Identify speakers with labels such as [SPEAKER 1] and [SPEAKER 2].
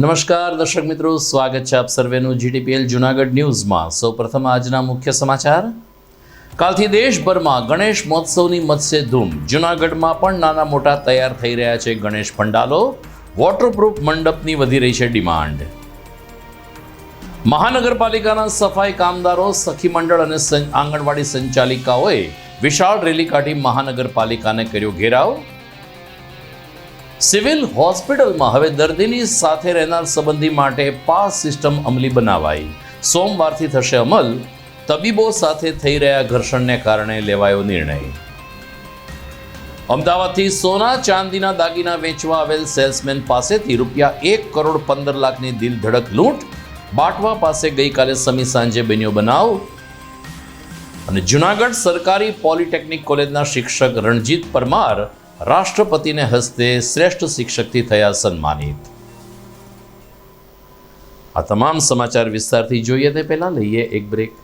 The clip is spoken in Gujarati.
[SPEAKER 1] નમસ્કાર, દર્શક મિત્રો. સ્વાગત છે આપ સર્વેનું જીટીપીએલ જુનાગઢ ન્યૂઝમાં. સૌપ્રથમ આજના મુખ્ય સમાચાર. કાલથી દેશભરમાં ગણેશ મહોત્સવની મત્સ્ય ધૂમ. જુનાગઢમાં પણ નાના મોટા તૈયાર થઈ રહ્યા છે ગણેશ પંડાલો. વોટરપ્રૂફ મંડપની વધી રહી છે ડિમાન્ડ. મહાનગરપાલિકાના સફાઈ કામદારો, સખી મંડળ અને આંગણવાડી સંચાલિકાઓએ વિશાળ રેલી કાઢી મહાનગરપાલિકાને કર્યો ઘેરાવ. સિવિલ હોસ્પિટલમાં હવે દર્દીની સાથે રહેનાર સંબંધી માટે પાસ સિસ્ટમ અમલી બનાવાઈ. સોમવારથી થશે અમલ. તબીબો સાથે થઈ રહ્યા ઘર્ષણને કારણે લેવાયો નિર્ણય. અમદાવાદથી સોના ચાંદીના દાગીના વેચવા આવેલ સેલ્સમેન પાસેથી રૂપિયા એક કરોડ પંદર લાખની દિલ ધડક લૂંટ. બાટવા પાસે ગઈકાલે સમી સાંજે બન્યો બનાવ. અને જુનાગઢ સરકારી પોલિટેકનિક કોલેજના શિક્ષક રણજીત પરમાર રાષ્ટ્રપતિને હસ્તે શ્રેષ્ઠ શિક્ષકથી થયા સન્માનિત. આ તમામ સમાચાર વિસ્તારથી જોઈએ તે પહેલાં લઈએ એક બ્રેક.